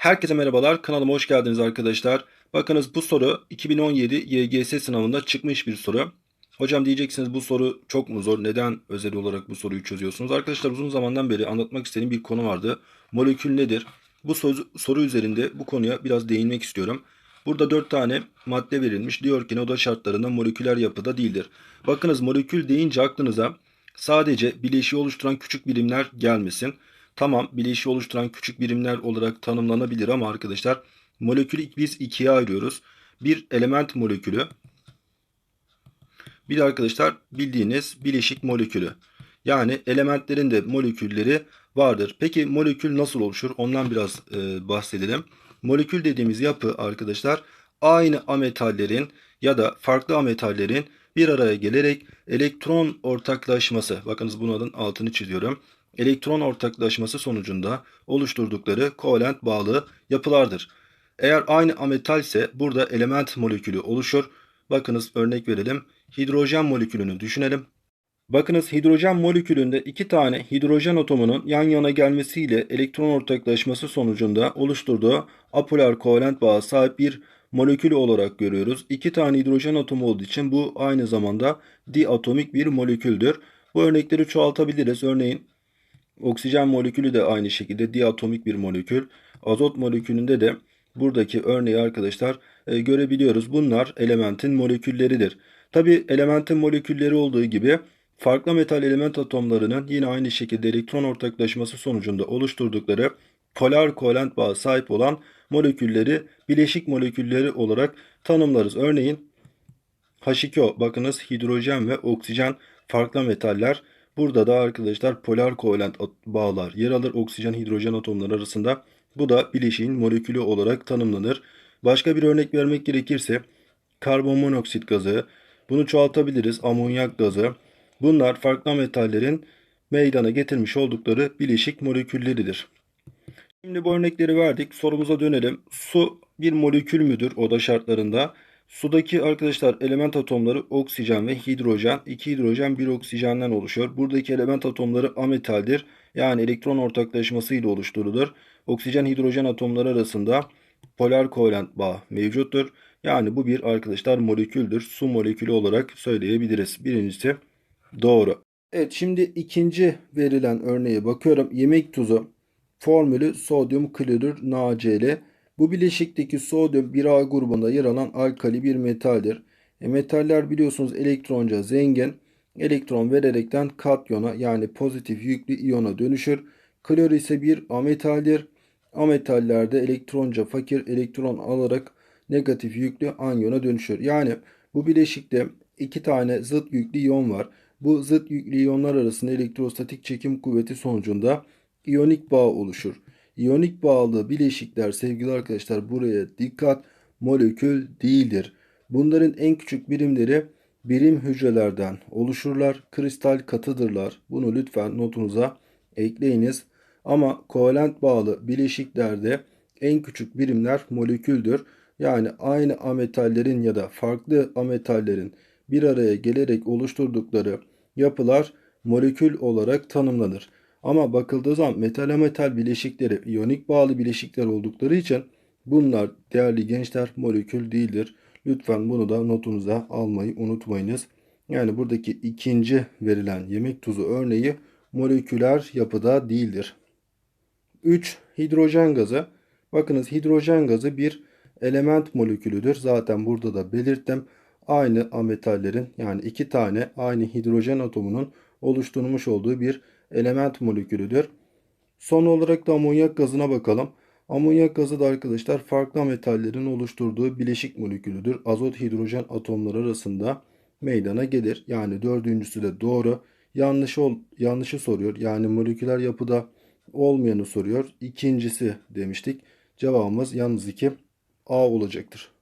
Herkese merhabalar. Kanalıma hoş geldiniz arkadaşlar. Bakınız bu soru 2017 YGS sınavında çıkmış bir soru. Hocam diyeceksiniz bu soru çok mu zor? Neden özel olarak bu soruyu çözüyorsunuz? Arkadaşlar uzun zamandan beri anlatmak istediğim bir konu vardı. Molekül nedir? Bu soru, soru üzerinde bu konuya biraz değinmek istiyorum. Burada 4 tane madde verilmiş. Diyor ki oda şartlarında moleküler yapıda değildir. Bakınız molekül deyince aklınıza sadece bileşiği oluşturan küçük birimler gelmesin. Tamam bileşiği oluşturan küçük birimler olarak tanımlanabilir ama arkadaşlar molekülü biz ikiye ayırıyoruz. Bir element molekülü bir de arkadaşlar bildiğiniz bileşik molekülü. Yani elementlerin de molekülleri vardır. Peki molekül nasıl oluşur? Ondan biraz e, bahsedelim. Molekül dediğimiz yapı arkadaşlar aynı ametallerin ya da farklı ametallerin bir araya gelerek elektron ortaklaşması. Bakınız bunun altını çiziyorum. Elektron ortaklaşması sonucunda oluşturdukları kovalent bağlı yapılardır. Eğer aynı ametal ise burada element molekülü oluşur. Bakınız örnek verelim. Hidrojen molekülünü düşünelim. Bakınız hidrojen molekülünde iki tane hidrojen atomunun yan yana gelmesiyle elektron ortaklaşması sonucunda oluşturduğu apolar kovalent bağa sahip bir molekül olarak görüyoruz. İki tane hidrojen atomu olduğu için bu aynı zamanda diatomik bir moleküldür. Bu örnekleri çoğaltabiliriz. Örneğin oksijen molekülü de aynı şekilde diatomik bir molekül. Azot molekülünde de buradaki örneği arkadaşlar e, görebiliyoruz. Bunlar elementin molekülleridir. Tabi elementin molekülleri olduğu gibi farklı metal element atomlarının yine aynı şekilde elektron ortaklaşması sonucunda oluşturdukları polar kovalent bağa sahip olan molekülleri bileşik molekülleri olarak tanımlarız. Örneğin H2O bakınız hidrojen ve oksijen farklı metaller. Burada da arkadaşlar polar kovalent bağlar yer alır oksijen hidrojen atomları arasında. Bu da bileşiğin molekülü olarak tanımlanır. Başka bir örnek vermek gerekirse karbon monoksit gazı, bunu çoğaltabiliriz amonyak gazı. Bunlar farklı metallerin meydana getirmiş oldukları bileşik molekülleridir. Şimdi bu örnekleri verdik. Sorumuza dönelim. Su bir molekül müdür oda şartlarında? Sudaki arkadaşlar element atomları oksijen ve hidrojen. 2 hidrojen 1 oksijenden oluşuyor. Buradaki element atomları ametaldir. Yani elektron ortaklaşması ile oluşturulur. Oksijen hidrojen atomları arasında polar kovalent bağ mevcuttur. Yani bu bir arkadaşlar moleküldür. Su molekülü olarak söyleyebiliriz. Birincisi doğru. Evet şimdi ikinci verilen örneğe bakıyorum. Yemek tuzu formülü sodyum klorür NaCl. Bu bileşikteki sodyum 1A grubunda yer alan alkali bir metaldir. E, metaller biliyorsunuz elektronca zengin. Elektron vererekten katyona yani pozitif yüklü iyona dönüşür. Klor ise bir ametaldir. Ametallerde elektronca fakir elektron alarak negatif yüklü anyona dönüşür. Yani bu bileşikte iki tane zıt yüklü iyon var. Bu zıt yüklü iyonlar arasında elektrostatik çekim kuvveti sonucunda iyonik bağ oluşur. İyonik bağlı bileşikler sevgili arkadaşlar buraya dikkat molekül değildir. Bunların en küçük birimleri birim hücrelerden oluşurlar. Kristal katıdırlar. Bunu lütfen notunuza ekleyiniz. Ama kovalent bağlı bileşiklerde en küçük birimler moleküldür. Yani aynı ametallerin ya da farklı ametallerin bir araya gelerek oluşturdukları yapılar molekül olarak tanımlanır. Ama bakıldığı zaman metal metal bileşikleri iyonik bağlı bileşikler oldukları için bunlar değerli gençler molekül değildir. Lütfen bunu da notunuza almayı unutmayınız. Yani buradaki ikinci verilen yemek tuzu örneği moleküler yapıda değildir. 3. Hidrojen gazı. Bakınız hidrojen gazı bir element molekülüdür. Zaten burada da belirttim. Aynı ametallerin yani iki tane aynı hidrojen atomunun oluşturulmuş olduğu bir element molekülüdür. Son olarak da amonyak gazına bakalım. Amonyak gazı da arkadaşlar farklı metallerin oluşturduğu bileşik molekülüdür. Azot hidrojen atomları arasında meydana gelir. Yani dördüncüsü de doğru. Yanlış ol, yanlışı soruyor. Yani moleküler yapıda olmayanı soruyor. İkincisi demiştik. Cevabımız yalnız 2 A olacaktır.